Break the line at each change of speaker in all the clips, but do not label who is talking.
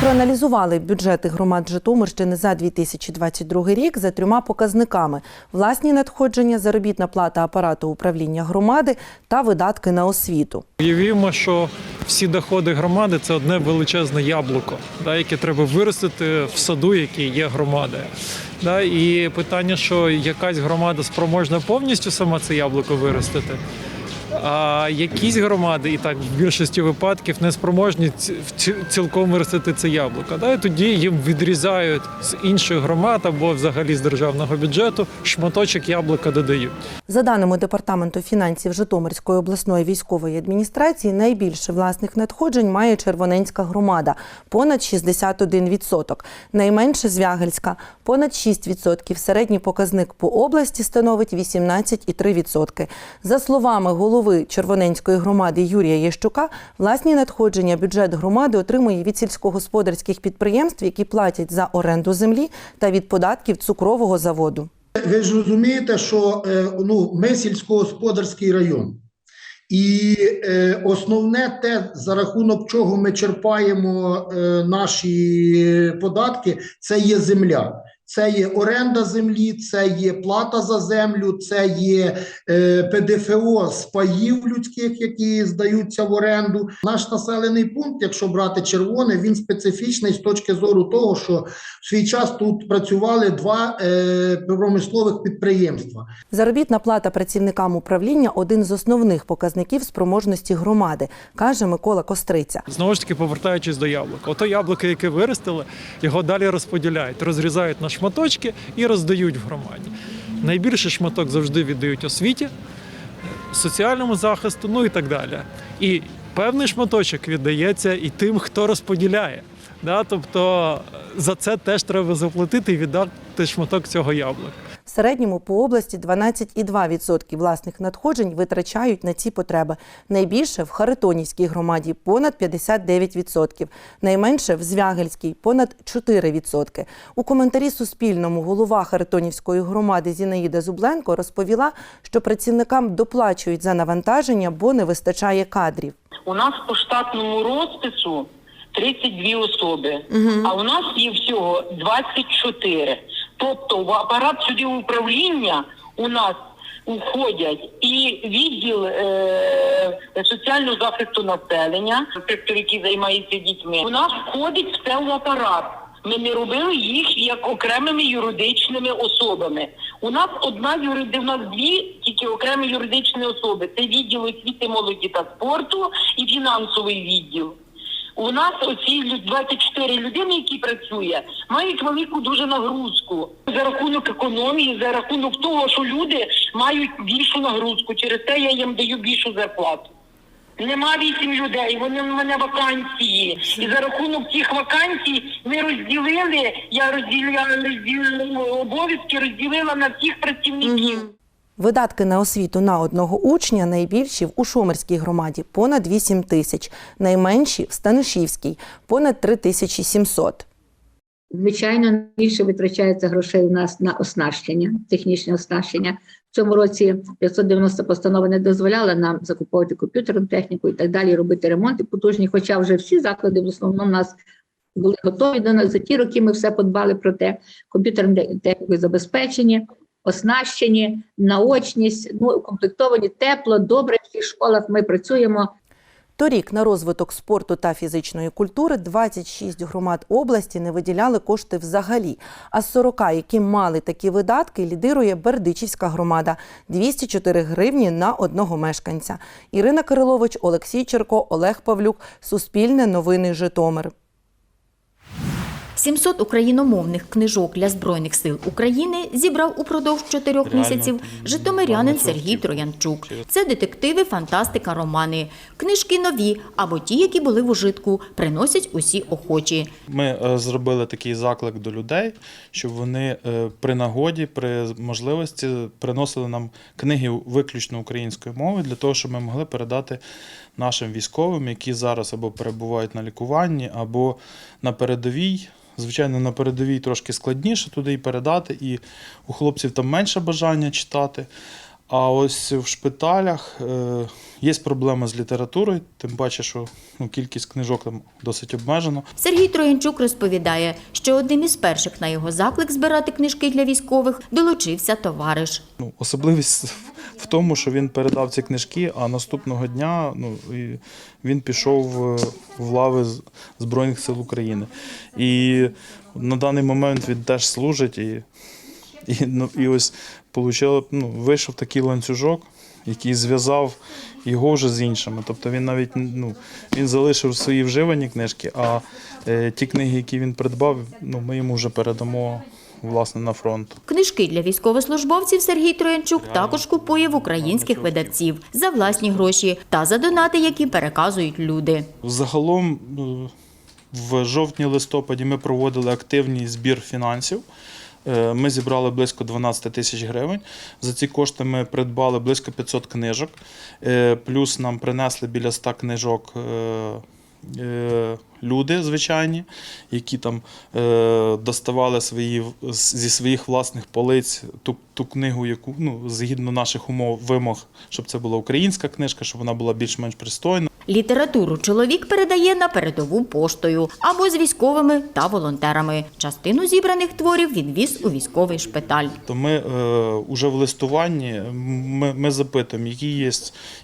проаналізували бюджети громад Житомирщини за 2022 рік за трьома показниками: власні надходження, заробітна плата апарату управління громади та видатки на освіту.
Уявімо, що всі доходи громади це одне величезне яблуко, яке треба виростити в саду, який є громадою. І питання, що якась громада спроможна повністю сама це яблуко виростити. А якісь громади, і так в більшості випадків не спроможні ці- ці- цілком виростити це яблуко. Да, і тоді їм відрізають з інших громад або взагалі з державного бюджету шматочок яблука додають.
За даними департаменту фінансів Житомирської обласної військової адміністрації, найбільше власних надходжень має Червоненська громада понад 61%, найменше Звягельська понад 6%. Середній показник по області становить 18,3%. За словами голови Червоненської громади Юрія Єщука, власні надходження бюджет громади отримує від сільськогосподарських підприємств, які платять за оренду землі та від податків цукрового заводу.
Ви ж розумієте, що е, ну, ми сільськогосподарський район. І е, основне те, за рахунок чого ми черпаємо е, наші податки, це є земля. Це є оренда землі, це є плата за землю, це є е, ПДФО з паїв людських, які здаються в оренду. Наш населений пункт, якщо брати червоне, він специфічний з точки зору того, що в свій час тут працювали два е, промислових підприємства.
Заробітна плата працівникам управління один з основних показників спроможності громади, каже Микола Костриця.
Знову ж таки, повертаючись до яблука. Ото яблуко, яке виростили, його далі розподіляють, розрізають на шматочки і роздають в громаді. Найбільший шматок завжди віддають освіті, соціальному захисту, ну і так далі. І певний шматочок віддається і тим, хто розподіляє. Да? Тобто е, за це теж треба заплатити і віддати шматок цього яблука.
В середньому по області 12,2% власних надходжень витрачають на ці потреби. Найбільше в Харитонівській громаді понад 59%, найменше в Звягельській понад 4%. У коментарі Суспільному голова Харитонівської громади Зінаїда Зубленко розповіла, що працівникам доплачують за навантаження, бо не вистачає кадрів.
У нас по штатному розпису 32 особи, а у нас є всього 24. Тобто в апарат сюди управління у нас входять і відділ е, соціального захисту населення, сектор, який займається дітьми. У нас входить все в апарат. Ми не робили їх як окремими юридичними особами. У нас одна юриди, у нас дві тільки окремі юридичні особи. Це відділ освіти, молоді та спорту і фінансовий відділ. У нас оці лю- 24 людини, які працює, мають велику дуже нагрузку за рахунок економії, за рахунок того, що люди мають більшу нагрузку. Через те я їм даю більшу зарплату. Нема вісім людей, вони в мене вакансії. І за рахунок цих вакансій ми розділили, я розділяла розділила обов'язки, розділила на всіх працівників.
Видатки на освіту на одного учня найбільші в Ушомирській громаді понад 8 тисяч, найменші в Станишівській понад 3 тисячі 700.
Звичайно, більше витрачається грошей у нас на оснащення, технічне оснащення. В цьому році 590 постанова не дозволяла нам закуповувати комп'ютерну техніку і так далі, робити ремонти потужні. Хоча вже всі заклади в основному у нас були готові до нас. За ті роки ми все подбали про те. Комп'ютерні техніки забезпечені, оснащені, наочність, ну укомплектовані тепло, добре. В всіх школах ми працюємо.
Торік на розвиток спорту та фізичної культури 26 громад області не виділяли кошти взагалі. А з 40, які мали такі видатки, лідирує Бердичівська громада – 204 гривні на одного мешканця. Ірина Кирилович, Олексій Черко, Олег Павлюк. Суспільне новини Житомир.
700 україномовних книжок для Збройних сил України зібрав упродовж чотирьох місяців житомирянин Сергій Троянчук. Це детективи, фантастика, романи. Книжки нові або ті, які були в ужитку, приносять усі охочі.
Ми е, зробили такий заклик до людей, щоб вони е, при нагоді, при можливості приносили нам книги виключно українською мовою, для того, щоб ми могли передати нашим військовим, які зараз або перебувають на лікуванні, або на передовій. Звичайно, на передовій трошки складніше туди і передати, і у хлопців там менше бажання читати. А ось в шпиталях е, є проблеми з літературою, тим паче, що ну, кількість книжок там досить обмежена.
Сергій Троянчук розповідає, що одним із перших на його заклик збирати книжки для військових долучився товариш.
Ну, особливість в тому, що він передав ці книжки, а наступного дня ну, і він пішов е, в лави Збройних сил України. І на даний момент він теж служить. І, і, ну, і ось получило, ну, вийшов такий ланцюжок, який зв'язав його вже з іншими. Тобто він навіть ну, він залишив свої вживані книжки, а е, ті книги, які він придбав, ну, ми йому вже передамо власне на фронт.
Книжки для військовослужбовців Сергій Троянчук також купує в українських видавців за власні гроші та за донати, які переказують люди.
Загалом е, в жовтні-листопаді ми проводили активний збір фінансів. Е, Ми зібрали близько 12 тисяч гривень. За ці кошти ми придбали близько 500 книжок. Е, Плюс нам принесли біля 100 книжок люди звичайні, які там е, доставали свої, зі своїх власних полиць ту, ту книгу, яку ну, згідно наших умов вимог, щоб це була українська книжка, щоб вона була більш-менш пристойна.
Літературу чоловік передає на передову поштою або з військовими та волонтерами. Частину зібраних творів він віз у військовий шпиталь.
То ми е, уже в листуванні ми, ми запитуємо, які є,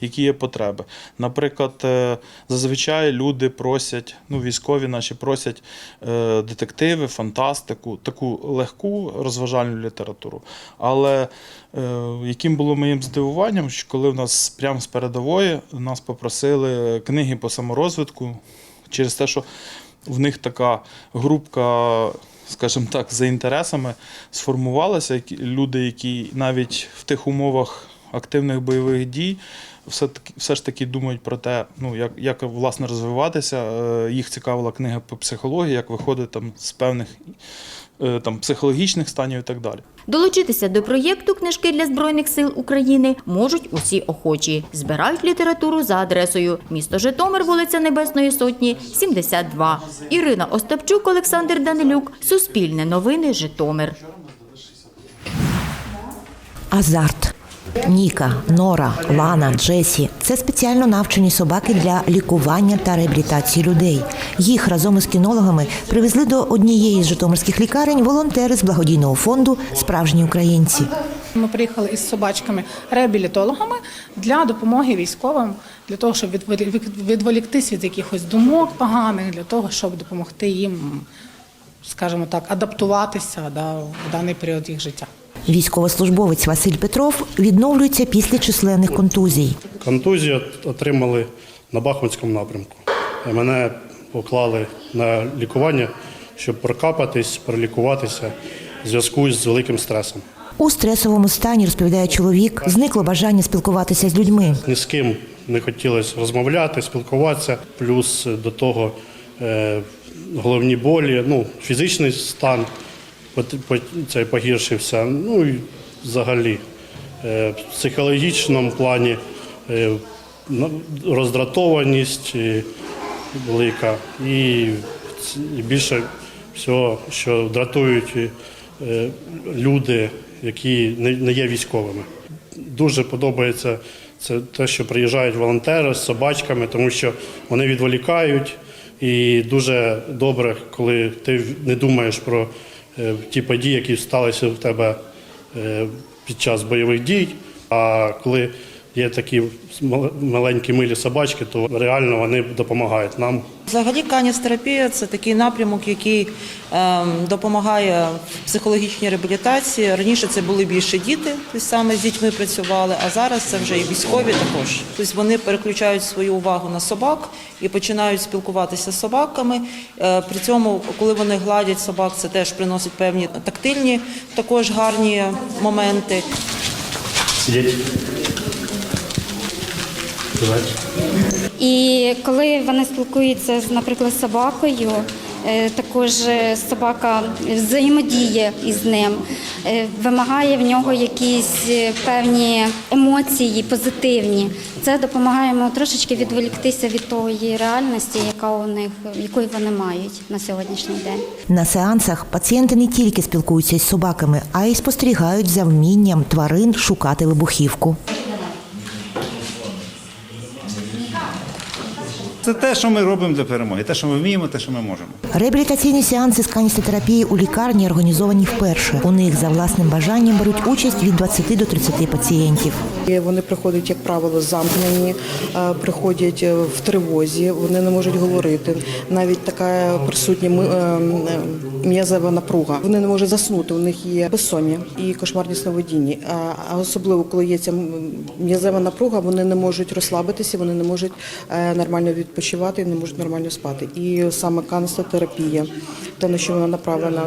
які є потреби. Наприклад, е, зазвичай люди просять, ну військові наші просять е, детективи, фантастику, таку легку розважальну літературу. Але е, яким було моїм здивуванням, що коли в нас прямо з передової нас попросили книги по саморозвитку через те, що в них така групка, скажімо так, за інтересами сформувалася. Люди, які навіть в тих умовах активних бойових дій все, все ж таки думають про те, ну, як, як власне розвиватися. Е, Їх цікавила книга по психології, як виходити там, з певних там, психологічних станів і так далі.
Долучитися до проєкту книжки для збройних сил України можуть усі охочі. Збирають літературу за адресою місто Житомир, вулиця Небесної Сотні, 72. Ірина Остапчук, Олександр Данилюк, Суспільне новини, Житомир.
Азарт. Ніка, Нора, Лана, Джесі це спеціально навчені собаки для лікування та реабілітації людей. Їх разом із кінологами привезли до однієї з житомирських лікарень волонтери з благодійного фонду Справжні українці.
Ми приїхали із собачками-реабілітологами для допомоги військовим, для того, щоб відволі- від- відволіктись від якихось думок поганих, для того, щоб допомогти їм, скажімо так, адаптуватися да, в даний період їх життя.
Військовослужбовець Василь Петров відновлюється після численних контузій.
Контузію отримали на Бахмутському напрямку. Мене поклали на лікування, щоб прокапатись, пролікуватися в зв'язку з великим стресом.
У стресовому стані розповідає чоловік, зникло бажання спілкуватися з людьми.
Ні з ким не хотілося розмовляти, спілкуватися. Плюс до того е, головні болі, ну, фізичний стан пот- погіршився. Ну і взагалі е, в психологічному плані е, роздратованість е, велика і, більше всього, що дратують люди, які не, є військовими. Дуже подобається це те, що приїжджають волонтери з собачками, тому що вони відволікають. І дуже добре, коли ти не думаєш про ті події, які сталися в тебе е, під час бойових дій. А коли є такі маленькі милі собачки, то реально вони допомагають нам.
Взагалі каністерапія це такий напрямок, який ем, допомагає в психологічній реабілітації. Раніше це були більше діти, тобто саме з дітьми працювали, а зараз це вже і військові також. Тобто вони переключають свою увагу на собак і починають спілкуватися з собаками. Е, При цьому, коли вони гладять собак, це теж приносить певні тактильні, також гарні моменти.
Сидіть.
І коли вони спілкуються з, наприклад, з собакою, Е, Також е, собака взаємодіє із ним, е, вимагає в нього якісь певні емоції позитивні. Це допомагає йому трошечки відволіктися від тої реальності, яка у них, яку вони мають на сьогоднішній день.
На сеансах пацієнти не тільки спілкуються з собаками, а й спостерігають за вмінням тварин шукати вибухівку.
Це те, що ми робимо для перемоги, те, що ми вміємо, те, що ми можемо.
Реабілітаційні сеанси з каністерапії у лікарні організовані вперше. У них за власним бажанням беруть участь від 20 до 30 пацієнтів.
Вони приходять, як правило, замкнені, е, приходять е, в тривозі, вони не можуть говорити. Навіть така присутня ми- е, м, е, м'язева напруга. Вони не можуть заснути. У них є безсоння і кошмарні сновидіння. А- особливо, коли є ця м'язева напруга, вони не можуть розслабитися, вони не можуть е, нормально відпочивати, не можуть нормально спати. І саме канцлотерапія, те, на що вона направлена.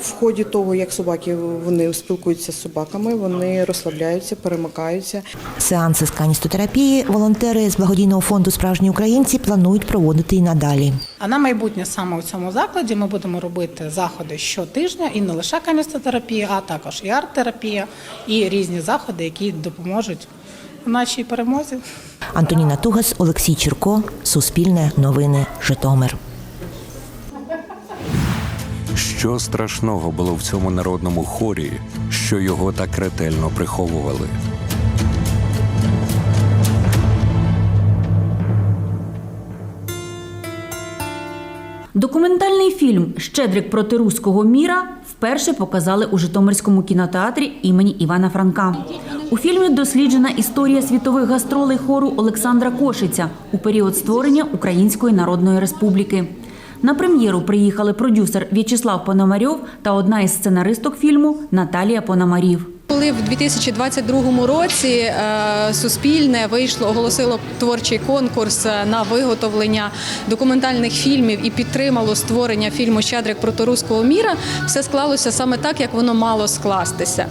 В ході того, як собаки вони спілкуються з собаками, вони розслабляються, перемикаються.
Сеанси з каністотерапії волонтери з благодійного фонду Справжні українці планують проводити і надалі.
А на майбутнє саме у цьому закладі ми будемо робити заходи щотижня і не лише каністотерапія, а також і арт-терапія, і різні заходи, які допоможуть в нашій перемозі.
Антоніна Тугас, Олексій Чірко, Суспільне новини, Житомир.
Що страшного було в цьому народному хорі, що його так ретельно приховували?
Документальний фільм Щедрик проти руського міра вперше показали у Житомирському кінотеатрі імені Івана Франка. У фільмі досліджена історія світових гастролей хору Олександра Кошиця у період створення Української Народної Республіки. На прем'єру приїхали продюсер В'ячеслав Пономарьов та одна із сценаристок фільму Наталія Пономарів.
Коли в 2022 році е, Суспільне вийшло, оголосило творчий конкурс е, на виготовлення документальних фільмів і підтримало створення фільму Щедрик проти руського міра, все склалося саме так, як воно мало скластися.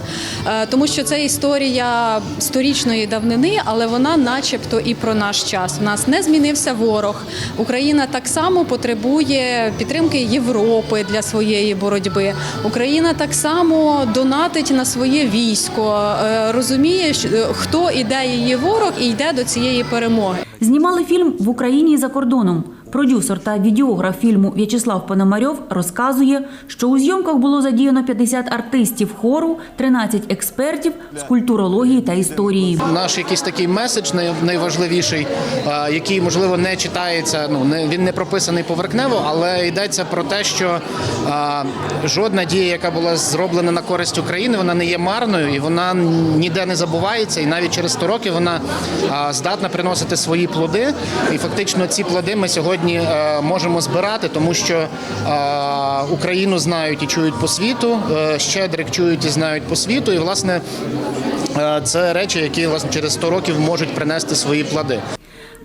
Е, Тому що це історія сторічної давнини, але вона, начебто, і про наш час. У нас не змінився ворог. Україна так само потребує підтримки Європи для своєї боротьби. Україна так само донатить на своє військо, е, розуміє, хто і іде її ворог і йде до цієї перемоги.
Знімали фільм в Україні і за кордоном. Продюсер та відеограф фільму В'ячеслав Пономарьов розказує, що у зйомках було задіяно 50 артистів хору, 13 експертів з культурології та історії.
Наш якийсь такий меседж найважливіший, який можливо не читається. Ну не він не прописаний поверхнево, але йдеться про те, що жодна дія, яка була зроблена на користь України, вона не є марною і вона ніде не забувається. І навіть через 100 років вона здатна приносити свої плоди. І фактично ці плоди ми сьогодні е, можемо збирати, тому що е, Україну знають і чують по світу. е, Щедрик чують і знають по світу. І власне. Це речі, які власне через 100 років можуть принести свої плоди.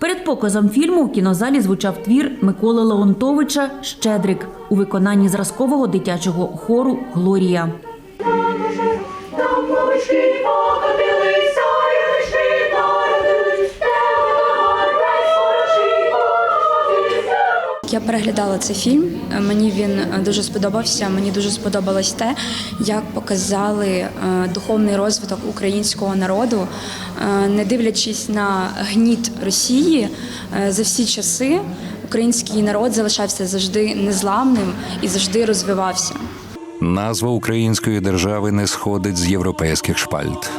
Перед показом фільму в кінозалі звучав твір Миколи Леонтовича Щедрик у виконанні зразкового дитячого хору Глорія.
Я переглядала цей фільм. Мені він е, дуже сподобався. Мені дуже сподобалось те, як показали е, духовний розвиток українського народу, Е, не дивлячись на гніт Росії за всі часи. Український народ залишався завжди незламним і завжди розвивався.
Назва української держави не сходить з європейських шпальт.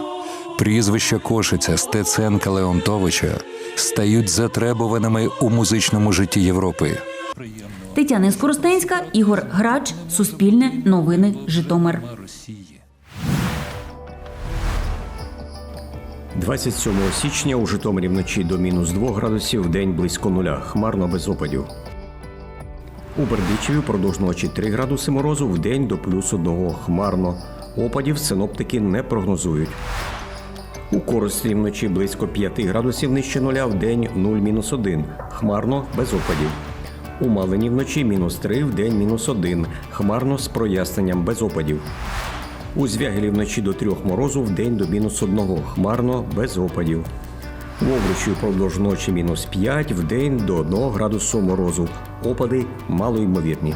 Прізвища Кошиця, Стеценка Леонтовича стають затребуваними у музичному житті Європи.
Тетяна Скоростенська, Ігор Грач, Суспільне, Новини, Житомир.
27 січня у Житомирі вночі до мінус 2 градусів, в день близько нуля, хмарно без опадів. У Бердичеві продовж ночі 3 градуси морозу, в день до плюс 1 хмарно. Опадів синоптики не прогнозують. У Корострі вночі близько 5 градусів нижче нуля, в день 0-1, хмарно без опадів. У Малині вночі мінус 3, в день мінус 1, хмарно з проясненням без опадів. У Звягелі вночі до трьох морозу, в день до мінус одного, хмарно, без опадів. В Овручі впродовж ночі мінус 5, в день до 1 градусу морозу. Опади малоймовірні.